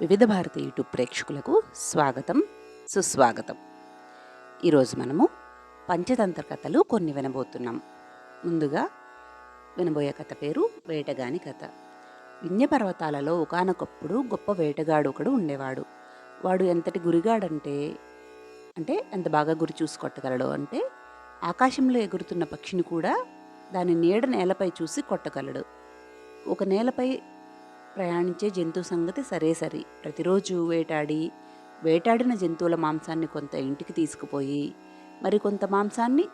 వివిధ భారతి యూట్యూబ్ ప్రేక్షకులకు స్వాగతం సుస్వాగతం. ఈరోజు మనము పంచతంత్ర కథలు కొన్ని వినబోతున్నాం. ముందుగా వినబోయే కథ పేరు వేటగాని కథ. వింధ్యపర్వతాలలో ఒకనొకప్పుడు గొప్ప వేటగాడు ఒకడు ఉండేవాడు. వాడు ఎంతటి గురిగాడంటే అంటే ఎంత బాగా గురి చూసి అంటే ఆకాశంలో ఎగురుతున్న పక్షిని కూడా దాని నీడ నేలపై చూసి కొట్టగలడు. ఒక నేలపై ప్రయాణించే జంతు సంగతి సరే సరి. ప్రతిరోజు వేటాడి వేటాడిన జంతువుల మాంసాన్ని కొంత ఇంటికి తీసుకుపోయి మరి కొంత మాంసాన్ని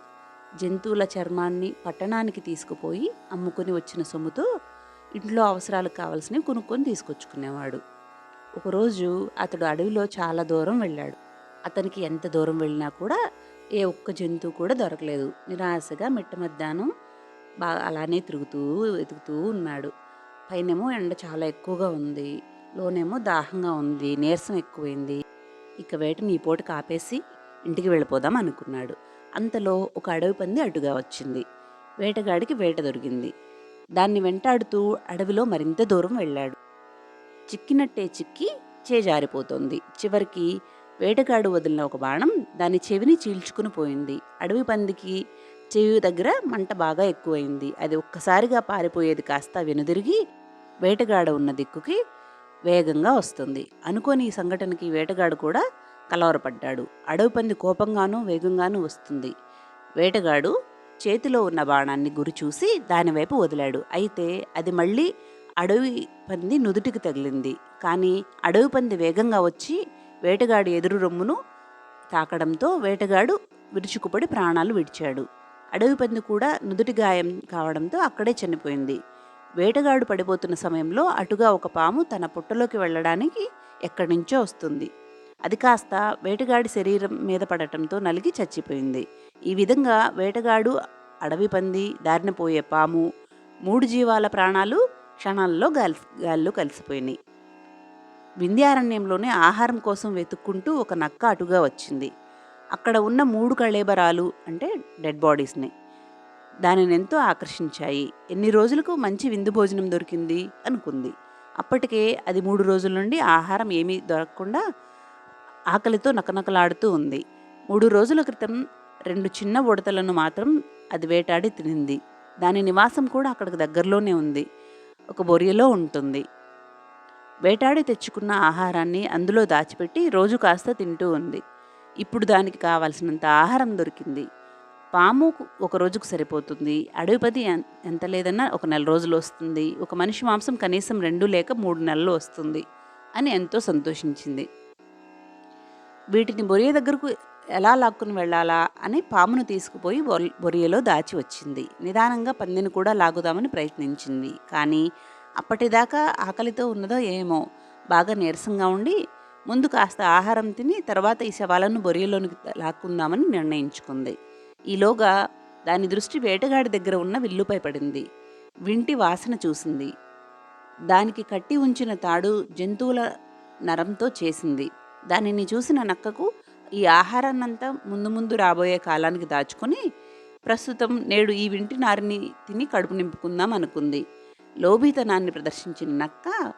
జంతువుల చర్మాన్ని పట్టణానికి తీసుకుపోయి అమ్ముకొని వచ్చిన సొమ్ముతో ఇంట్లో అవసరాలకు కావాల్సినవి కొనుక్కొని తీసుకొచ్చుకునేవాడు. ఒకరోజు అతడు అడవిలో చాలా దూరం వెళ్ళాడు. అతనికి ఎంత దూరం వెళ్ళినా కూడా ఏ ఒక్క జంతువు కూడా దొరకలేదు. నిరాశగా మిట్ట మధ్యాహ్నం బాగా అలానే తిరుగుతూ వెతుకుతూ ఉన్నాడు. పైనేమో ఎండ చాలా ఎక్కువగా ఉంది. లోనేమో దాహంగా ఉంది నీరసం ఎక్కువైంది. ఇక వేటని ఈ పూట కాపేసి ఇంటికి వెళ్ళిపోదాం అనుకున్నాడు. అంతలో ఒక అడవి పంది అడ్డుగా వచ్చింది. వేటగాడికి వేట దొరికింది. దాన్ని వెంటాడుతూ అడవిలో మరింత దూరం వెళ్ళాడు. చిక్కినట్టే చిక్కి చేజారిపోతోంది చివరికి వేటగాడు వదిలిన ఒక బాణం దాని చెవిని చీల్చుకుని పోయింది. అడవి పందికి చెవి దగ్గర మంట బాగా ఎక్కువైంది. అది ఒక్కసారిగా పారిపోయేది కాస్త వెనుదిరిగి వేటగాడ ఉన్న దిక్కుకి వేగంగా వస్తుంది. అనుకోని ఈ సంఘటనకి వేటగాడు కూడా కలవరపడ్డాడు. అడవి పంది కోపంగానూ వేగంగానూ వస్తుంది. వేటగాడు చేతిలో ఉన్న బాణాన్ని గురి చూసి దానివైపు వదిలాడు. అయితే అది మళ్ళీ అడవి పంది నుదుటికి తగిలింది. కానీ అడవి పంది వేగంగా వచ్చి వేటగాడి ఎదురు రొమ్మును తాకడంతో వేటగాడు విరుచుకుపడి ప్రాణాలు విడిచాడు. అడవి పంది కూడా నుదుటి గాయం కావడంతో అక్కడే చనిపోయింది. వేటగాడు పడిపోతున్న సమయంలో అటుగా ఒక పాము తన పుట్టలోకి వెళ్ళడానికి ఎక్కడి నుంచో వస్తుంది. అది కాస్త వేటగాడి శరీరం మీద పడటంతో నలిగి చచ్చిపోయింది. ఈ విధంగా వేటగాడు అడవి పంది దారినపోయే పాము మూడు జీవాల ప్రాణాలు క్షణాల్లో గాలి గాల్లో కలిసిపోయినాయి. వింధ్యారణ్యంలోనే ఆహారం కోసం వెతుక్కుంటూ ఒక నక్క అటుగా వచ్చింది. అక్కడ ఉన్న మూడు కళేబరాలు అంటే డెడ్ బాడీస్ని. దానిని ఎంతో ఆకర్షించాయి. ఎన్ని రోజులకు మంచి విందు భోజనం దొరికింది అనుకుంది. అప్పటికే అది మూడు రోజుల నుండి ఆహారం ఏమీ దొరకకుండా ఆకలితో నకనకలాడుతూ ఉంది. మూడు రోజుల క్రితం రెండు చిన్న ఉడతలను మాత్రం అది వేటాడి తినింది. దాని నివాసం కూడా అక్కడికి దగ్గరలోనే ఉంది. ఒక బొరియలో ఉంటుంది. వేటాడి తెచ్చుకున్న ఆహారాన్ని అందులో దాచిపెట్టి రోజు కాస్త తింటూ ఉంది. ఇప్పుడు దానికి కావాల్సినంత ఆహారం దొరికింది. పాము ఒక రోజుకు సరిపోతుంది. అడవిపతి ఎంత లేదన్నా ఒక నెల రోజులు వస్తుంది. ఒక మనిషి మాంసం కనీసం రెండు లేక మూడు నెలలు వస్తుంది అని ఎంతో సంతోషించింది. వీటిని బొరియ దగ్గరకు ఎలా లాక్కుని వెళ్ళాలా అని పామును తీసుకుపోయి బొరియలో దాచి వచ్చింది. నిదానంగా పందిని కూడా లాగుదామని ప్రయత్నించింది. కానీ అప్పటిదాకా ఆకలితో ఉన్నదో ఏమో. బాగా నీరసంగా ఉండి ముందు కాస్త ఆహారం తిని తర్వాత ఈ శవాలను బొరియలోనికి లాక్కుందామని నిర్ణయించుకుంది. ఈలోగా దాని దృష్టి వేటగాడి దగ్గర ఉన్న విల్లుపై పడింది. వింటి వాసన చూసింది. దానికి కట్టి ఉంచిన తాడు జంతువుల నరంతో చేసింది. దానిని చూసిన నక్కకు ఈ ఆహారాన్నంతా ముందు ముందు రాబోయే కాలానికి దాచుకొని ప్రస్తుతం నేడు ఈ వింటి నారిని తిని కడుపు నింపుకుందాం అనుకుంది. లోభితనాన్ని ప్రదర్శించిన నక్క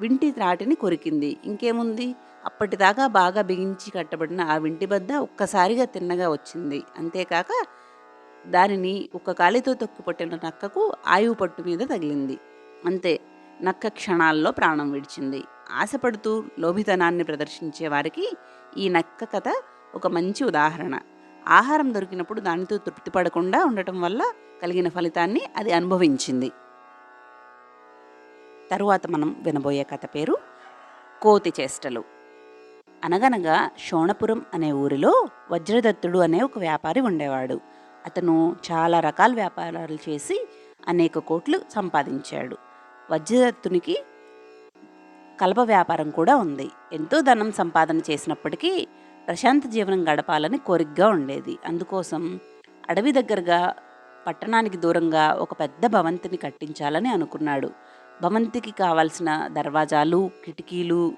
వింటి త్రాటిని కొరికింది. ఇంకేముంది? అప్పటిదాకా బాగా బిగించి కట్టబడిన ఆ వింటి బద్ద ఒక్కసారిగా తిన్నగా వచ్చింది. అంతేకాక దానిని ఒక కాలితో తొక్కిపట్టిన నక్కకు ఆయువు పట్టు మీద తగిలింది. అంతే నక్క క్షణాల్లో ప్రాణం విడిచింది. ఆశపడుతూ లోభితనాన్ని ప్రదర్శించే వారికి ఈ నక్క కథ ఒక మంచి ఉదాహరణ. ఆహారం దొరికినప్పుడు దానితో తృప్తి పడకుండా ఉండటం వల్ల కలిగిన ఫలితాన్ని అది అనుభవించింది. తరువాత మనం వినబోయే కథ పేరు కోతి చేష్టలు. అనగనగా శోణపురం అనే ఊరిలో వజ్రదత్తుడు అనే ఒక వ్యాపారి ఉండేవాడు. అతను చాలా రకాల వ్యాపారాలు చేసి అనేక కోట్లు సంపాదించాడు. వజ్రదత్తునికి కలప వ్యాపారం కూడా ఉంది. ఎంతో ధనం సంపాదన చేసినప్పటికీ ప్రశాంత జీవనం గడపాలని కోరికగా ఉండేది. అందుకోసం అడవి దగ్గరగా పట్టణానికి దూరంగా ఒక పెద్ద భవంతిని కట్టించాలని అనుకున్నాడు. భవంతికి కావాల్సిన దర్వాజాలు కిటికీలు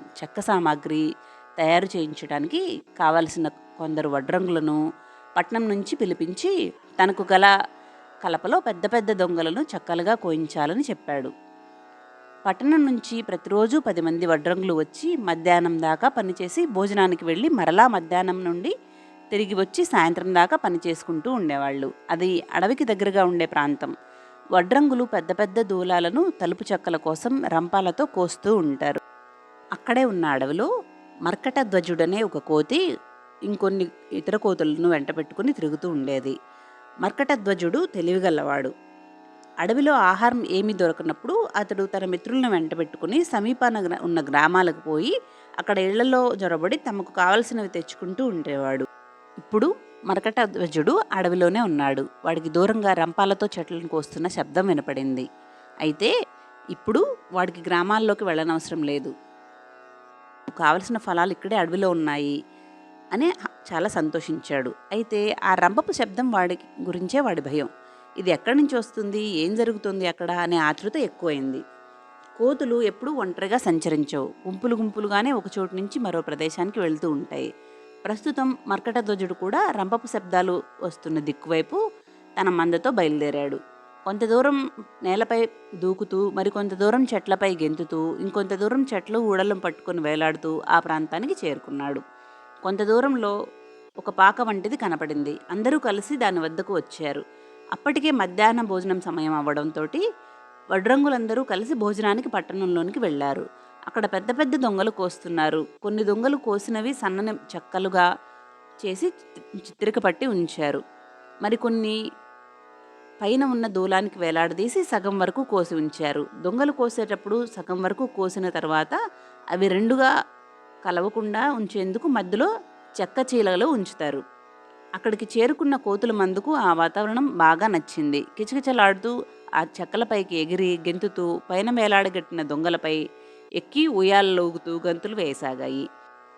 చెక్క సామాగ్రి తయారు చేయించడానికి కావలసిన కొందరు వడ్రంగులను పట్నం నుంచి పిలిపించి తనకు గల కలపలో పెద్ద పెద్ద దొంగలను చక్కలుగా కోయించాలని చెప్పాడు. పట్టణం నుంచి ప్రతిరోజు పది మంది వడ్రంగులు వచ్చి మధ్యాహ్నం దాకా పనిచేసి భోజనానికి వెళ్ళి మరలా మధ్యాహ్నం నుండి తిరిగి వచ్చి సాయంత్రం దాకా పని చేసుకుంటూ ఉండేవాళ్ళు. అది అడవికి దగ్గరగా ఉండే ప్రాంతం. వడ్రంగులు పెద్ద పెద్ద దూలాలను తలుపు చెక్కల కోసం రంపాలతో కోస్తూ ఉంటారు. అక్కడే ఉన్న అడవిలో మర్కట ధ్వజుడనే ఒక కోతి ఇంకొన్ని ఇతర కోతులను వెంట పెట్టుకుని తిరుగుతూ ఉండేది. మర్కట ధ్వజుడు తెలివిగలవాడు. అడవిలో ఆహారం ఏమీ దొరకనప్పుడు అతడు తన మిత్రులను వెంట పెట్టుకుని సమీపాన గ్రా- ఉన్న గ్రామాలకు పోయి అక్కడ ఇళ్ళలో జొరబడి తమకు కావలసినవి తెచ్చుకుంటూ ఉండేవాడు. ఇప్పుడు మరకట ధ్వజుడు అడవిలోనే ఉన్నాడు. వాడికి దూరంగా రంపాలతో చెట్లను కోస్తున్న శబ్దం వినపడింది. అయితే ఇప్పుడు వాడికి గ్రామాల్లోకి వెళ్ళనవసరం లేదు. కావలసిన ఫలాలు ఇక్కడే అడవిలో ఉన్నాయి అని చాలా సంతోషించాడు. అయితే ఆ రంపపు శబ్దం వాడి గురించే వాడి భయం. ఇది ఎక్కడి నుంచి వస్తుంది? ఏం జరుగుతుంది అక్కడ? అనే ఆతృత ఎక్కువైంది. కోతులు ఎప్పుడూ ఒంటరిగా సంచరించవు. గుంపులు గుంపులుగానే ఒక చోటు నుంచి మరో ప్రదేశానికి వెళ్తూ ఉంటాయి. ప్రస్తుతం మర్కట ధ్వజుడు కూడా రంపపు శబ్దాలు వస్తున్న దిక్కువైపు తన మందతో బయలుదేరాడు. కొంత దూరం నేలపై దూకుతూ మరికొంత దూరం చెట్లపై గెంతుతూ ఇంకొంత దూరం చెట్లు ఊడలం పట్టుకొని వేలాడుతూ ఆ ప్రాంతానికి చేరుకున్నాడు. కొంత దూరంలో ఒక పాక వంటిది కనపడింది. అందరూ కలిసి దాని వద్దకు వచ్చారు. అప్పటికే మధ్యాహ్న భోజనం సమయం అవ్వడంతో వడ్రంగులందరూ కలిసి భోజనానికి పట్టణంలోనికి వెళ్ళారు అక్కడ పెద్ద పెద్ద దొంగలు కోస్తున్నారు. కొన్ని దొంగలు కోసినవి సన్నని చెక్కలుగా చేసి చిత్రికపట్టి ఉంచారు. మరికొన్ని పైన ఉన్న దూలానికి వేలాడదీసి సగం వరకు కోసి ఉంచారు. దొంగలు కోసేటప్పుడు సగం వరకు కోసిన తర్వాత అవి రెండుగా కలవకుండా ఉంచేందుకు మధ్యలో చెక్క చీలలో ఉంచుతారు. అక్కడికి చేరుకున్న కోతుల మందుకు ఆ వాతావరణం బాగా నచ్చింది. కిచకిచలాడుతూ ఆ చెక్కలపైకి ఎగిరి గెంతుతూ పైన వేలాడగట్టిన దొంగలపై ఎక్కి ఉయ్యాలలోగుతూ గంతులు వేయసాగాయి.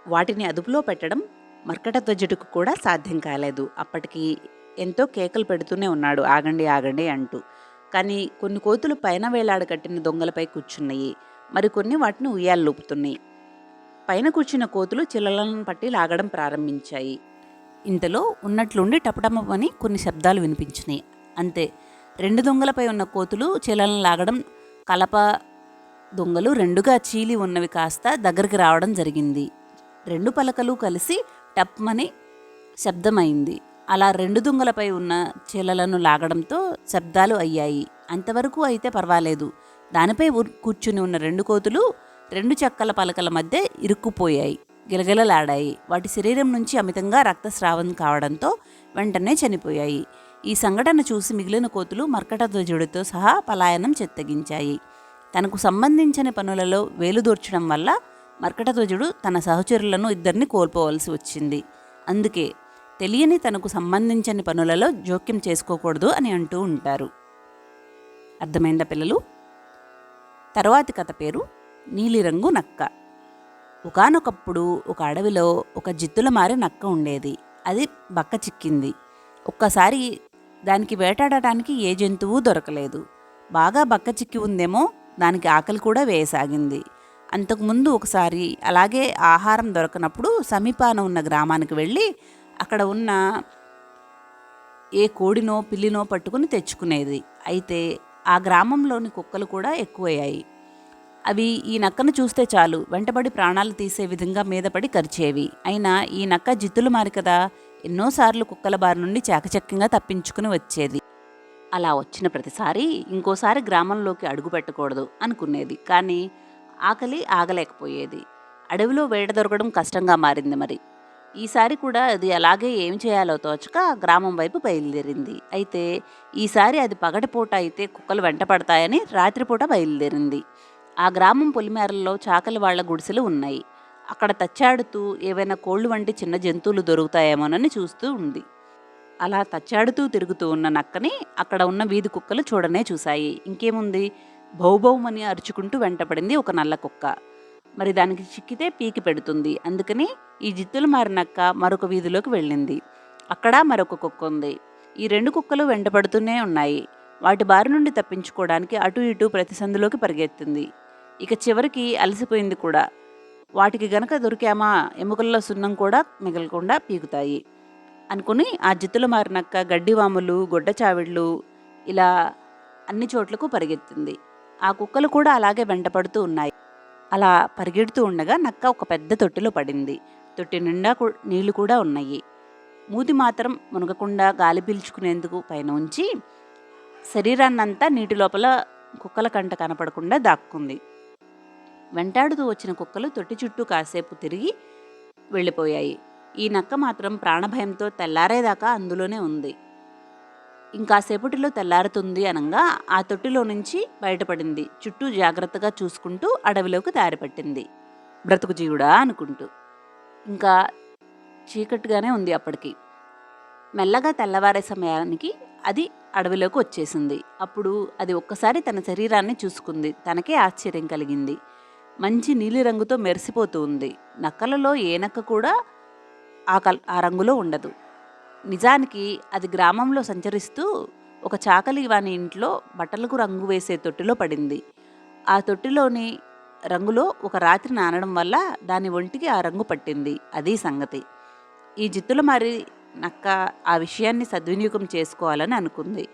వాటిని అదుపులో పెట్టడం మర్కట ధ్వజుడికి కూడా సాధ్యం కాలేదు. అప్పటికి ఎంతో కేకలు పెడుతూనే ఉన్నాడు ఆగండి ఆగండి అంటూ. కానీ కొన్ని కోతులు పైన వేలాడగట్టిన దొంగలపై కూర్చున్నాయి. మరికొన్ని వాటిని ఉయ్యాలూపుతున్నాయి పైన కూర్చున్న కోతులు చిల్లలను పట్టి లాగడం ప్రారంభించాయి. ఇంతలో ఉన్నట్లుండి టపటమని కొన్ని శబ్దాలు వినిపించినాయి. అంతే. రెండు దొంగలపై ఉన్న కోతులు చిల్లలను లాగడం కలప దొంగలు రెండుగా చీలి ఉన్నవి కాస్త దగ్గరికి రావడం జరిగింది. రెండు పలకలు కలిసి టప్మని శబ్దమైంది. అలా రెండు దొంగలపై ఉన్న చీలలను లాగడంతో శబ్దాలు అయ్యాయి. అంతవరకు అయితే పర్వాలేదు. దానిపై కూర్చుని ఉన్న రెండు కోతులు రెండు చెక్కల పలకల మధ్య ఇరుక్కుపోయాయి. గిలగిలలాడాయి. వాటి శరీరం నుంచి అమితంగా రక్తస్రావం కావడంతో వెంటనే చనిపోయాయి. ఈ సంఘటన చూసి మిగిలిన కోతులు మర్కట ధ్వజుడితో సహా పలాయనం చెత్తగించాయి. తనకు సంబంధించిన పనులలో వేలుదోర్చడం వల్ల మర్కటధ్వజుడు తన సహచరులను ఇద్దరిని కోల్పోవలసి వచ్చింది. అందుకే తెలియని తనకు సంబంధించని పనులలో జోక్యం చేసుకోకూడదు అని అంటూ ఉంటారు. అర్థమైందా పిల్లలు? తర్వాతి కథ పేరు నీలిరంగు నక్క. ఒకానొకప్పుడు ఒక అడవిలో ఒక జిత్తుల మారి నక్క ఉండేది. అది బక్క చిక్కింది. ఒక్కసారి దానికి వేటాడటానికి ఏ జంతువు దొరకలేదు. బాగా బక్క చిక్కి ఉందేమో దానికి ఆకలి కూడా వేయసాగింది. అంతకుముందు ఒకసారి అలాగే ఆహారం దొరకనప్పుడు సమీపాన ఉన్న గ్రామానికి వెళ్ళి అక్కడ ఉన్న ఏ కోడినో పిల్లినో పట్టుకుని తెచ్చుకునేది. అయితే ఆ గ్రామంలోని కుక్కలు కూడా ఎక్కువయ్యాయి. అవి ఈ నక్కను చూస్తే చాలు వెంటబడి ప్రాణాలు తీసే విధంగా మీదపడి కరిచేవి. అయినా ఈ నక్క జిత్తులు మారి కదా ఎన్నోసార్లు కుక్కల బారి నుండి చాకచక్యంగా తప్పించుకుని వచ్చేది. అలా వచ్చిన ప్రతిసారి ఇంకోసారి గ్రామంలోకి అడుగు పెట్టకూడదు అనుకునేది. కానీ ఆకలి ఆగలేకపోయేది. అడవిలో వేట దొరకడం కష్టంగా మారింది మరి. ఈసారి కూడా అది అలాగే ఏం చేయాలో తోచక గ్రామం వైపు బయలుదేరింది. అయితే ఈసారి అది పగటిపూట అయితే కుక్కలు వెంట పడతాయని రాత్రిపూట బయలుదేరింది. ఆ గ్రామం పొలిమేరల్లో చాకలి వాళ్ళ గుడిసెలు ఉన్నాయి. అక్కడ తచ్చాడుతూ ఏవైనా కోళ్ళు వంటి చిన్న జంతువులు దొరుకుతాయేమోనని చూస్తూ ఉంది. అలా తచ్చాడుతూ తిరుగుతూ ఉన్న నక్కని అక్కడ ఉన్న వీధి కుక్కలు చూడనే చూశాయి. ఇంకేముంది? భౌభౌమని అరుచుకుంటూ వెంటపడింది ఒక నల్ల కుక్క. మరి దానికి చిక్కితే పీకి పెడుతుంది. అందుకని ఈ జిత్తులు మారినక్క మరొక వీధిలోకి వెళ్ళింది. అక్కడ మరొక కుక్క ఉంది. ఈ రెండు కుక్కలు వెంటపడుతూనే ఉన్నాయి. వాటి బారి నుండి తప్పించుకోవడానికి అటు ఇటు ప్రతి సందులోకి పరిగెత్తింది. ఇక చివరికి అలసిపోయింది కూడా. వాటికి గనక దొరికామా? ఎముకల్లో సున్నం కూడా మిగలకుండా పీకుతాయి. అనుకుని ఆ జిత్తులు మారినక్క గడ్డివాములు గొడ్డ చావిళ్ళు ఇలా అన్ని చోట్లకు పరిగెత్తింది. ఆ కుక్కలు కూడా అలాగే వెంటపడుతూ ఉన్నాయి. అలా పరిగెడుతూ ఉండగా నక్క ఒక పెద్ద తొట్టిలో పడింది. తొట్టి నిండా నీళ్ళు కూడా ఉన్నాయి. మూతి మాత్రం మునగకుండా గాలి పీల్చుకునేందుకు పైన ఉంచి శరీరాన్నంతా నీటి లోపల కుక్కల కంట కనపడకుండా దాక్కుంది. వెంటాడుతూ వచ్చిన కుక్కలు తొట్టి చుట్టూ కాసేపు తిరిగి వెళ్ళిపోయాయి. ఈ నక్క మాత్రం ప్రాణభయంతో తెల్లారేదాకా అందులోనే ఉంది. ఇంకాసేపటిలో తెల్లారుతుంది అనగా ఆ తొట్టిలో నుంచి బయటపడింది. చుట్టూ జాగ్రత్తగా చూసుకుంటూ అడవిలోకి దారిపట్టింది. బ్రతుకు జీవుడా అనుకుంటూ. ఇంకా చీకటిగానే ఉంది అప్పటికి. మెల్లగా తెల్లవారే సమయానికి అది అడవిలోకి వచ్చేసింది. అప్పుడు అది ఒక్కసారి తన శరీరాన్ని చూసుకుంది. తనకే ఆశ్చర్యం కలిగింది. మంచి నీలిరంగుతో మెరిసిపోతూ ఉంది. నక్కలలో ఏ నక్క కూడా ఆ కల్ ఆ రంగులో ఉండదు. నిజానికి అది గ్రామంలో సంచరిస్తూ ఒక చాకలి వాని ఇంట్లో బట్టలకు రంగు వేసే తొట్టిలో పడింది. ఆ తొట్టిలోని రంగులో ఒక రాత్రి నానడం వల్ల దాని ఒంటికి ఆ రంగు పట్టింది. అదీ సంగతి. ఈ జిత్తుల మరి నక్క ఆ విషయాన్ని సద్వినియోగం చేసుకోవాలని అనుకుంది.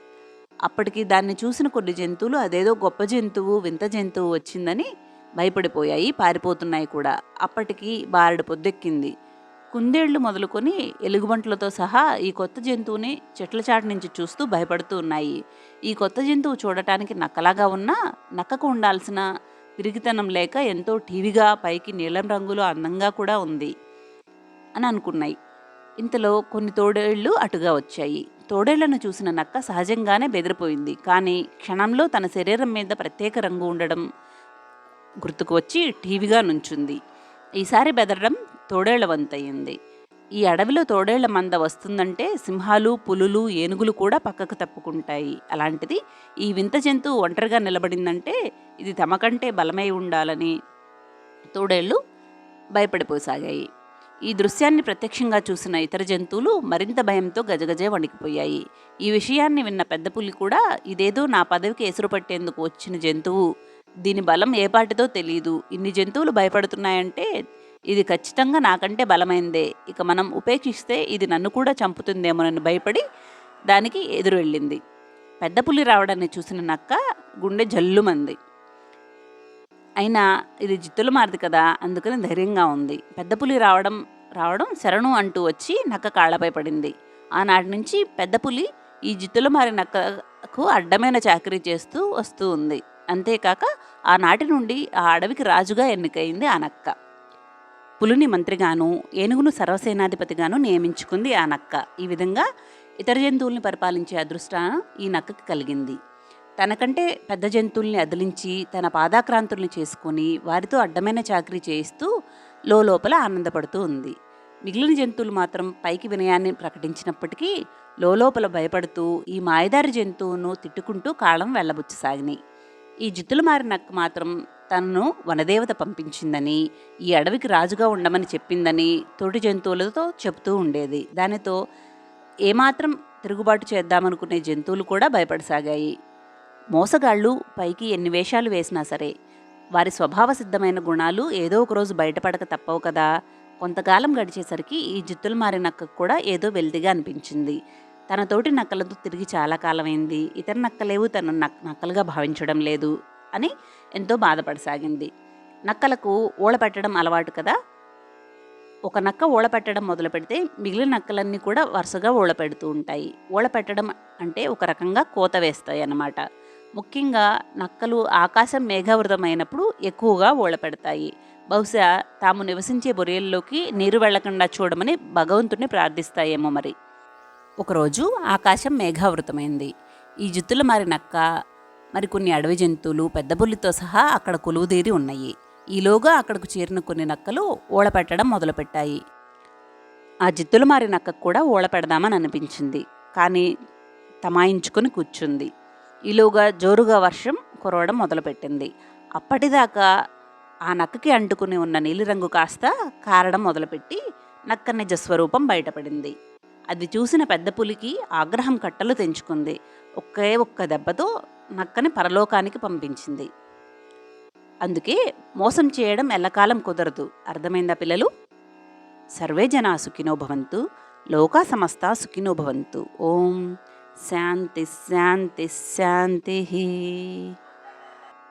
అప్పటికి దాన్ని చూసిన కొన్ని జంతువులు అదేదో గొప్ప జంతువు వింత జంతువు వచ్చిందని భయపడిపోయాయి పారిపోతున్నాయి కూడా. అప్పటికి బారెడు పొద్దెక్కింది. కుందేళ్ళు మొదలుకొని ఎలుగుబంట్లతో సహా ఈ కొత్త జంతువుని చెట్ల చాటు నుంచి చూస్తూ భయపడుతూ ఉన్నాయి. ఈ కొత్త జంతువు చూడటానికి నక్కలాగా ఉన్నా నక్కకు ఉండాల్సిన పిరిగితనం లేక ఎంతో టీవీగా పైకి నీలం రంగులో అందంగా కూడా ఉంది అని అనుకున్నాయి. ఇంతలో కొన్ని తోడేళ్ళు అటుగా వచ్చాయి. తోడేళ్ళను చూసిన నక్క సహజంగానే బెదిరిపోయింది. కానీ క్షణంలో తన శరీరం మీద ప్రత్యేక రంగు ఉండడం గుర్తుకు వచ్చి టీవీగా నుంచుంది. ఈసారి బెదరడం తోడేళ్ళ వంతయింది ఈ అడవిలో తోడేళ్ళ మంద వస్తుందంటే సింహాలు పులులు ఏనుగులు కూడా పక్కకు తప్పుకుంటాయి. అలాంటిది ఈ వింత జంతువు ఒంటరిగా నిలబడిందంటే ఇది తమకంటే బలమై ఉండాలని తోడేళ్ళు భయపడిపోసాగాయి. ఈ దృశ్యాన్ని ప్రత్యక్షంగా చూసిన ఇతర జంతువులు మరింత భయంతో గజగజే వణికిపోయాయి. ఈ విషయాన్ని విన్న పెద్ద పులి కూడా ఇదేదో నా పదవికి ఎసురు పట్టేందుకు వచ్చిన జంతువు దీని బలం ఏపాటిదో తెలియదు ఇన్ని జంతువులు భయపడుతున్నాయంటే ఇది ఖచ్చితంగా నాకంటే బలమైందే. ఇక మనం ఉపేక్షిస్తే ఇది నన్ను కూడా చంపుతుందేమోనని భయపడి దానికి ఎదురు వెళ్ళింది. పెద్ద పులి రావడాన్ని చూసిన నక్క గుండె జల్లుమంది. అయినా ఇది జిత్తులు మారిది కదా అందుకని ధైర్యంగా ఉంది. పెద్ద పులి రావడం రావడం శరణు అంటూ వచ్చి నక్క కాళ్ళపై పడింది. ఆనాటి నుంచి పెద్ద పులి ఈ జిత్తులు మారి నక్కకు అడ్డమైన చాకరీ చేస్తూ వస్తూ ఉంది. అంతేకాక ఆనాటి నుండి ఆ అడవికి రాజుగా ఎన్నికైంది ఆ నక్క. పులిని మంత్రిగాను ఏనుగును సర్వసేనాధిపతిగాను నియమించుకుంది ఆ నక్క. ఈ విధంగా ఇతర జంతువుల్ని పరిపాలించే అదృష్టం ఈ నక్కకి కలిగింది. తనకంటే పెద్ద జంతువుల్ని అదిలించి తన పాదాక్రాంతుల్ని చేసుకుని వారితో అడ్డమైన చాకరీ చేయిస్తూ లోపల ఆనందపడుతూ ఉంది. మిగిలిన జంతువులు మాత్రం పైకి వినయాన్ని ప్రకటించినప్పటికీ లోపల భయపడుతూ ఈ మాయదారి జంతువును తిట్టుకుంటూ కాలం వెళ్ళబుచ్చసాగినాయి. ఈ జిత్తులు మారినక్క మాత్రం తనను వనదేవత పంపించిందని ఈ అడవికి రాజుగా ఉండమని చెప్పిందని తోటి జంతువులతో చెప్తూ ఉండేది. దానితో ఏమాత్రం తిరుగుబాటు చేద్దామనుకునే జంతువులు కూడా భయపడసాగాయి. మోసగాళ్ళు పైకి ఎన్ని వేషాలు వేసినా సరే వారి స్వభావ సిద్ధమైన గుణాలు ఏదో ఒకరోజు బయటపడక తప్పవు కదా. కొంతకాలం గడిచేసరికి ఈ జిత్తులు మారినక్క కూడా ఏదో వెల్దిగా అనిపించింది. తన తోటి నక్కలతో తిరిగి చాలా కాలమైంది. ఇతర నక్కలేవు తను నక్ నక్కలుగా భావించడం లేదు అని ఎంతో బాధపడసాగింది. నక్కలకు ఓడపెట్టడం అలవాటు కదా? ఒక నక్క ఓడపెట్టడం మొదలు పెడితే మిగిలిన నక్కలన్నీ కూడా వరుసగా ఓడపెడుతూ ఉంటాయి. ఓడపెట్టడం అంటే ఒక రకంగా కోత వేస్తాయి అన్నమాట. ముఖ్యంగా నక్కలు ఆకాశం మేఘావృతమైనప్పుడు ఎక్కువగా ఓడపెడతాయి బహుశా తాము నివసించే బొరియల్లోకి నీరు వెళ్ళకుండా చూడమని భగవంతుని ప్రార్థిస్తాయేమో మరి. ఒకరోజు ఆకాశం మేఘావృతమైంది. ఈ జుత్తులు మారి నక్క మరికొన్ని అడవి జంతువులు పెద్ద బుల్లితో సహా అక్కడ కొలువుదీరి ఉన్నాయి. ఈలోగా అక్కడకు చేరిన కొన్ని నక్కలు ఓడపెట్టడం మొదలుపెట్టాయి. ఆ జిత్తులు మారి నక్కకు కూడా ఓడపెడదామని అనిపించింది. కానీ తమాయించుకొని కూర్చుంది. ఈలోగా జోరుగా వర్షం కురవడం మొదలుపెట్టింది. అప్పటిదాకా ఆ నక్కకి అంటుకుని ఉన్న నీలిరంగు కాస్త కారడం మొదలుపెట్టి నక్క నిజ స్వరూపం బయటపడింది. అది చూసిన పెద్ద పులికి ఆగ్రహం కట్టలు తెంచుకుంది. ఒకే ఒక్క దెబ్బతో నక్కని పరలోకానికి పంపించింది. అందుకే మోసం చేయడం ఎల్లకాలం కుదరదు. అర్థమైందా పిల్లలు? సర్వే జనా సుఖినోభవంతు లోకా సమస్త సుఖినోభవంతు ఓం శాంతి శాంతి శాంతి.